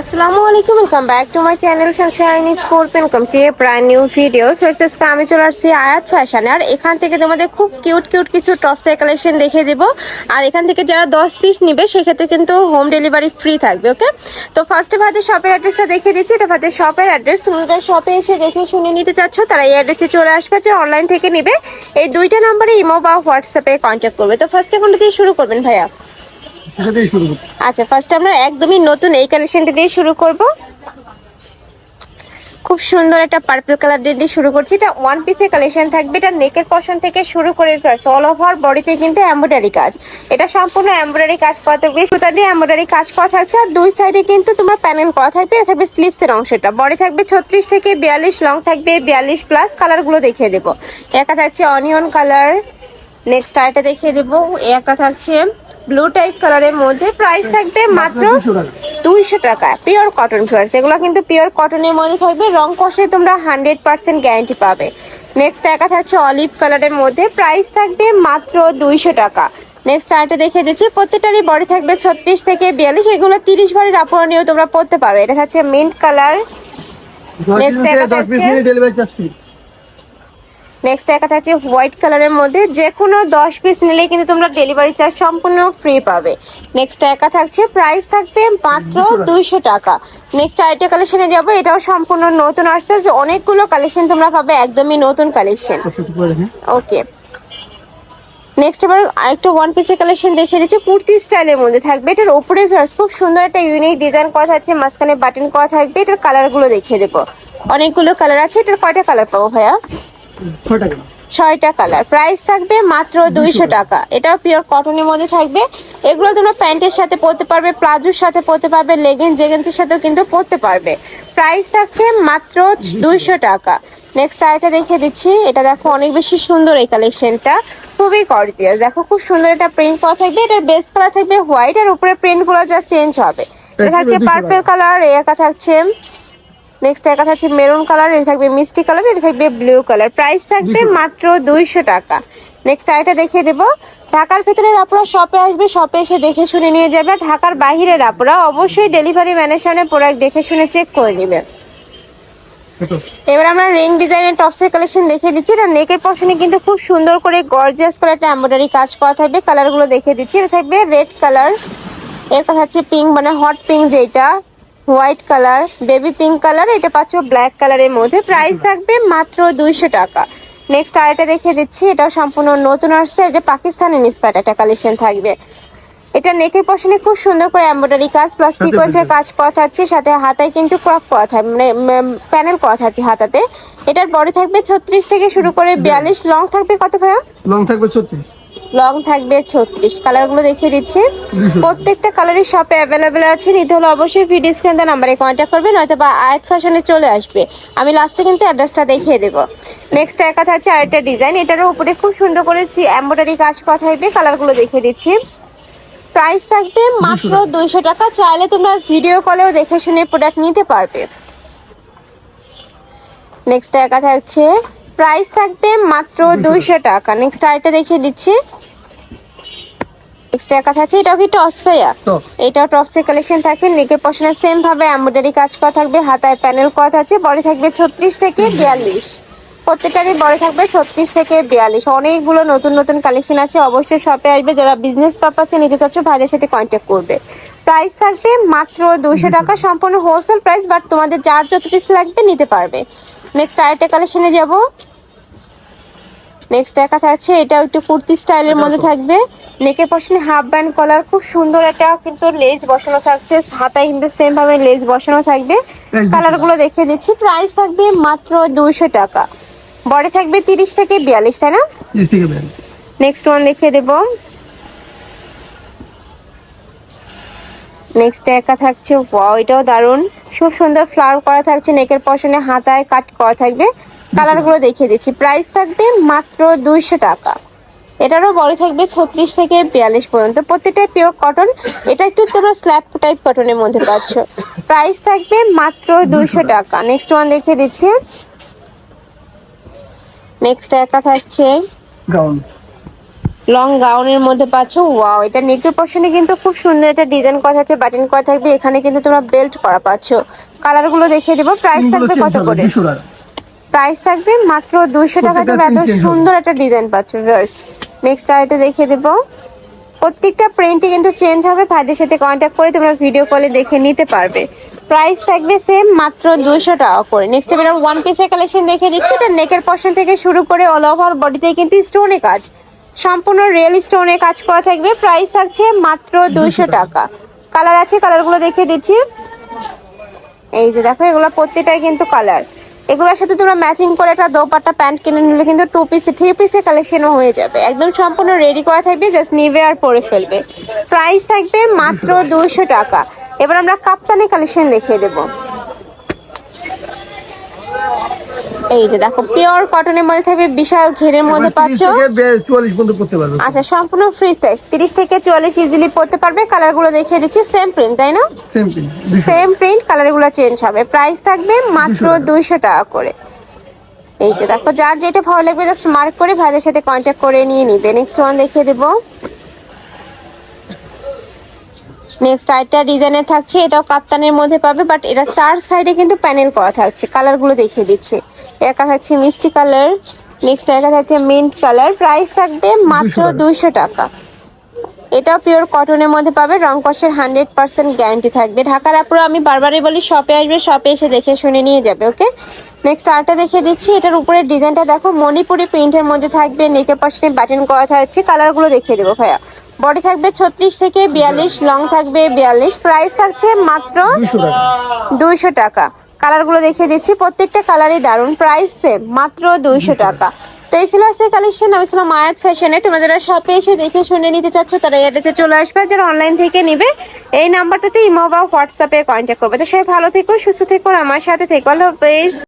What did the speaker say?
আসসালামু আলাইকুম welcome back to my channel sunshine school to a brand new video first আমি চলে আসছি আয়াত ফ্যাশন আর এখান থেকে তোমাদের খুব কিউট কিউট কিছু টপসের কালেকশন দেখে দেব। আর এখান থেকে যারা দশ পিস নিবে, সেক্ষেত্রে কিন্তু হোম ডেলিভারি ফ্রি থাকবে ওকে তো ফার্স্টে ভাতে শপের অ্যাড্রেসটা দেখে দিচ্ছি। এটা ভাতে শপের অ্যাড্রেস তুমি যারা শপে এসে দেখে শুনে নিতে চাচ্ছ, তারা এই অ্যাড্রেসে চলে আসবে। যারা অনলাইন থেকে নিবে, এই দুইটা নাম্বারে ইমো বা হোয়াটসঅ্যাপে কন্ট্যাক্ট করবে। তো ফার্স্টে কোনটা দিয়ে শুরু করবেন ভাইয়া? আচ্ছা ফার্স্ট আমরা একদমই নতুন এই কালেকশনটা দিয়ে শুরু করব। খুব সুন্দর একটা পার্পল কালার দিয়ে শুরু করছি। এটা ওয়ান পিসের কালেকশন থাকবে। এটা নেকের পশন থেকে শুরু করে অল ওভার বডিতে কিন্তু এমব্রয়ডারি কাজ। এটা সম্পূর্ণ এমব্রয়ডারি কাজ করা থাকবে। সুতা দিয়ে এমব্রয়ডারি কাজ করা থাকছে। আর দুই সাইডে কিন্তু তোমার প্যানেল করা থাকবে। এটা থাকবে স্লিপসের অংশটা। বডি থাকবে ছত্রিশ থেকে বিয়াল্লিশ লং থাকবে বিয়াল্লিশ প্লাস কালারগুলো দেখিয়ে দেবো। একা থাকছে অনিয়ন কালার নেক্সট আরেকটা দেখিয়ে দেবো। একটা থাকছে ব্লু টাইপ কালারের মধ্যে প্রাইস থাকবে মাত্র দুইশো টাকা। পিওর কটন ফ্লার্স এগুলো কিন্তু পিওর কটনের মধ্যে থাকবে রং কষে তোমরা হান্ড্রেড পার্সেন্ট গ্যারান্টি পাবে। নেক্সট একা থাকছে অলিভ কালারের মধ্যে প্রাইস থাকবে মাত্র দুইশো টাকা। নেক্সট আরেকটা দেখে দিচ্ছি প্রত্যেকটারই বডি থাকবে ছত্রিশ থেকে বিয়াল্লিশ এগুলো তিরিশ ভরির নিয়েও তোমরা পড়তে পারো। এটা থাকছে মিন্ট কালার নেক্সট পিস থাকছে। নিয়ে ডেলিভারি চার্জ ফ্রি নেক্সট একটা থাকছে হোয়াইট কালারের মধ্যে যে কোনো দশ পিস নিলে কিন্তু তোমরা ডেলিভারি চার্জ সম্পূর্ণ ফ্রি পাবে। নেক্সট একা থাকছে প্রাইস থাকবে মাত্র দুইশো টাকা। নেক্সট আরেকটা কালেকশনে যাব এটাও সম্পূর্ণ নতুন আসছে যে অনেকগুলো কালেকশন তোমরা পাবে একদমই নতুন কালেকশন ওকে নেক্সট এবার আরেকটা ওয়ান পিসের কালেকশন দেখে দিচ্ছি কুর্তি স্টাইলের মধ্যে থাকবে। এটার উপরে ফার্স খুব সুন্দর একটা ইউনিক ডিজাইন করা থাকছে মাঝখানে বাটন করা থাকবে এটার কালারগুলো দেখিয়ে দেবো। অনেকগুলো কালার আছে এটার কয়টা কালার পাবো ভাইয়া? ছয়টা কালার? প্রাইস থাকবে মাত্র দুইশো টাকা। এটাও পিওর কটনের মধ্যে থাকবে। এগুলো তোমরা প্যান্টের সাথে পরতে পারবে প্লাজোর সাথে পরতে পারবে লেগিংস জেগেন্সের সাথেও কিন্তু পরতে পারবে। প্রাইস থাকছে মাত্র দুইশো টাকা। নেক্সট আরেকটা দেখে দিচ্ছি। এটা দেখো অনেক বেশি সুন্দর এই কালেকশনটা খুবই গর্জিয়াস দেখো খুব সুন্দর একটা প্রিন্ট করা থাকবে। এটার বেস কালার থাকবে হোয়াইট আর উপরে প্রিন্টগুলো জাস্ট চেঞ্জ হবে। এটা থাকছে 200 পার্পল কালার একা থাকছে নেক্সট একা থাকছে মেরুন কালার এটা থাকবে মিষ্টি কালার এটা থাকবে ব্লু কালার প্রাইস থাকবে মাত্র দুইশো টাকা। নেক্সট আরেকটা দেখিয়ে দেবো। ঢাকার ভেতরের আপনারা শপে আসবে শপে এসে দেখে শুনে নিয়ে যাবে। আর ঢাকার বাইরের আপনারা অবশ্যই ডেলিভারি ম্যানের সামনে প্রোডাক্ট দেখে শুনে চেক করে নেবেন ছোট এবার আমরা রিং ডিজাইনের টপসের কালেকশন দেখিয়ে দিচ্ছি। এটা নেকের পশনে কিন্তু খুব সুন্দর করে গর্জিয়াস করে একটা এমব্রয়ডারি কাজ করা থাকবে। কালারগুলো দেখিয়ে দিচ্ছি। এটা থাকবে রেড কালার এরপর হচ্ছে পিঙ্ক মানে হট পিঙ্ক যেটা white colour baby pink colour এটা পাচ্ছ ব্ল্যাক কালারের মধ্যে। প্রাইস থাকবে মাত্র দুইশো টাকা। নেক্সট আরেকটা দেখিয়ে দিচ্ছি এটাও সম্পূর্ণ নতুন আসছে এটা পাকিস্তানের নিসপাট একটা কালেকশন থাকবে। এটা নেকের পশনে খুব সুন্দর করে এমব্রয়ডারি কাজ প্লাস সিকোয়েন্সের কাজ করা থাকছে সাথে হাতায় কিন্তু ক্রপ করা থাকবে মানে প্যানেল করা থাকছে হাতাতে। এটার বডি থাকবে ছত্রিশ থেকে শুরু করে বিয়াল্লিশ লং থাকবে কত ভাইয়া? লং থাকবে ছত্রিশ। লং থাকবে ছত্রিশ। কালারগুলো দেখিয়ে দিচ্ছি। প্রত্যেকটা কালারের শপে অ্যাভেলেবেল আছে। নিতে হলে অবশ্যই ভিডিও স্ক্রিন নাম্বারে কন্ট্যাক্ট করবে নয়তো বা আয়াত ফ্যাশনে চলে আসবে। আমি লাস্টে কিন্তু অ্যাড্রেসটা দেখিয়ে দেবো। নেক্সট একা থাকছে আরেকটা ডিজাইন এটারও উপরে খুব সুন্দর করে এমব্রয়ডারি কাজ কথাইবে কালারগুলো দেখিয়ে দিচ্ছি। প্রাইস থাকবে মাত্র দুইশো টাকা। চাইলে তোমরা ভিডিও কলেও দেখে শুনে প্রোডাক্ট নিতে পারবে। নেক্সট একা থাকছে প্রাইস থাকবে মাত্র দুইশো টাকা। নেক্সট আরেকটা দেখিয়ে দিচ্ছি। নেক্সট একা থাকছে এটাও কি ভাইয়া? এটাও টপসের কালেকশন নেকের পশনে সেম ভাবে এমব্রয়ডারি কাজ করা থাকবে হাতায় প্যানেল করা আছে বডি থাকবে ছত্রিশ থেকে বিয়াল্লিশ। প্রত্যেকটারই বডি থাকবে ছত্রিশ থেকে বিয়াল্লিশ। অনেকগুলো নতুন নতুন কালেকশন আছে অবশ্যই শপে আসবে যারা বিজনেস পারপাসে নিতে চাচ্ছ ভাইদের সাথে কন্ট্যাক্ট করবে। প্রাইস থাকবে মাত্র দুশো টাকা সম্পূর্ণ হোলসেল প্রাইস বাট তোমাদের যার যত পিস লাগবে নিতে পারবে। নেক্সট আরেকটা কালেকশনে যাব। নেক্সট একা থাকছে এটা একটু কুর্তি স্টাইলের মধ্যে থাকবে। নেকের পশনে হাফ ব্যান্ড কলার খুব সুন্দর একটা কিন্তু লেজ বসানো থাকছে। হাতায় কিন্তু সেম ভাবে লেজ বসানো থাকবে। কালারগুলো দেখিয়ে দিচ্ছি। প্রাইস থাকবে মাত্র দুইশো টাকা। বডি থাকবে তিরিশ থেকে বিয়াল্লিশ তাই না? নেক্সট ওয়ান দেখিয়ে দেব। নেক্সট একা থাকছে ওয়াও এটাও দারুণ খুব সুন্দর ফ্লাওয়ার করা থাকছে নেকের পশনে হাতায় কাট করা থাকবে। কালারগুলো দেখিয়ে দিচ্ছি। প্রাইস থাকবে মাত্র দুইশো টাকা। এটারও বড় থাকবে ছত্রিশ থেকে বিয়াল্লিশ পর্যন্ত। প্রত্যেকটাই পিওর কটন এটা একটু তোমরা স্ল্যাব টাইপ কটনের মধ্যে পাচ্ছ। প্রাইস থাকবে মাত্র দুইশো টাকা। নেক্সট ওয়ান দেখিয়ে দিচ্ছি। নেক্সট একা থাকছে। লং গাউনের মধ্যে পাচ্ছ। ওয়াও এটা নেকের পশনে কিন্তু খুব সুন্দর একটা ডিজাইন করা আছে বাটন করা থাকবে। এখানে কিন্তু তোমরা বেল্ট করা পাচ্ছ। কালারগুলো দেখিয়ে দেবো। প্রাইস থাকবে কত করে? প্রাইস থাকবে মাত্র দুইশো টাকা তোমরা এত। সুন্দর একটা ডিজাইন পাচ্ছ ভিউয়ার্স নেক্সট আরেকটা দেখিয়ে দেবো। প্রত্যেকটা প্রিন্টই কিন্তু চেঞ্জ হবে। ভাইদের সাথে কন্ট্যাক্ট করে তোমরা ভিডিও কলে দেখে নিতে পারবে। প্রাইস থাকবে সেম মাত্র দুশো টাকা করে। নেক্সট এবার ওয়ান পিসের কালেকশন দেখে দিচ্ছি। এটা নেকের পশন থেকে শুরু করে অল ওভার বডিতে কিন্তু স্টোনে কাজ। সম্পূর্ণ রিয়েল স্টোনে কাজ করা থাকবে। প্রাইস থাকছে মাত্র দুশো টাকা। কালার আছে কালারগুলো দেখিয়ে দিচ্ছি। এই যে দেখো এগুলো প্রত্যেকটাই কিন্তু কালার এগুলোর সাথে তোমরা ম্যাচিং করে একটা দোপাট্টা প্যান্ট কিনে নিলে কিন্তু টু পিসে থ্রি পিসে কালেকশনও হয়ে যাবে। একদম সম্পূর্ণ রেডি করা থাকবে জাস্ট নিবে আর পরে ফেলবে। প্রাইস থাকবে মাত্র দুইশো টাকা। এবার আমরা কাপ্তানি কালেকশন দেখিয়ে দেবো। এই যে দেখো পিওর কটনের মধ্যে থাকবে বিশাল ঘেরের মধ্যে পাচ্ছ। আচ্ছা সম্পূর্ণ ফ্রি সাইজ তিরিশ থেকে চুয়াল্লিশ ইজিলি পড়তে পারবে। কালারগুলো দেখিয়ে দিচ্ছি সেম প্রিন্ট তাই না? সেম প্রিন্ট কালারগুলো চেঞ্জ হবে। প্রাইস থাকবে মাত্র দুইশো টাকা করে। এই যে দেখো যার যেটা ভালো লাগবে জাস্ট মার্ক করে ভাইদের সাথে কন্ট্যাক্ট করে নিয়ে নিবে। নেক্সট ওয়ান দেখিয়ে দেবো। নেক্সট আরেকটা ডিজাইনের থাকছে এটাও কাপ্তানের মধ্যে পাবে বাট এটা চার সাইডে কিন্তু প্যানেল করা থাকছে। কালারগুলো দেখিয়ে দিচ্ছে। একা থাকছে মিষ্টি কালার নেক্সট একা থাকছে মিন্ট কালার প্রাইস থাকবে মাত্র 200 টাকা। দুইশো টাকা। এটাও পিওর কটনের মধ্যে পাবে রং কষের হান্ড্রেড পার্সেন্ট গ্যারান্টি থাকবে। ঢাকার আপুরো আমি বারবারই বলি শপে আসবে শপে এসে দেখে শুনে নিয়ে যাবে ওকে নেক্সট আরটা দেখিয়ে দিচ্ছি এটার উপরের ডিজাইনটা দেখো মণিপুরি প্রিন্টের মধ্যে থাকবে নেকের পাশে বাটন করা থাকছে কালারগুলো দেখিয়ে দেবো ভাইয়া। বডি থাকবে ছত্রিশ থেকে বিয়াল্লিশ লং থাকবে বিয়াল্লিশ। প্রাইস থাকছে মাত্র দুইশো টাকা। কালারগুলো দেখিয়ে দিচ্ছি প্রত্যেকটা কালারই দারুণ। প্রাইস সেম মাত্র দুইশো টাকা। তো এই ছিল আজকে কালেকশন আমি ছিলাম আয়াত ফ্যাশনে তোমরা যারা শপে এসে দেখে শুনে নিতে চাচ্ছ তারা অ্যাড্রেসে চলে আসবে। যারা অনলাইন থেকে নিবে এই নাম্বারটাতে ইমো বা হোয়াটসঅ্যাপে কন্ট্যাক্ট করবে। তো সবাই ভালো থেকো সুস্থ থেকো আমার সাথে থেকো। হাফেজ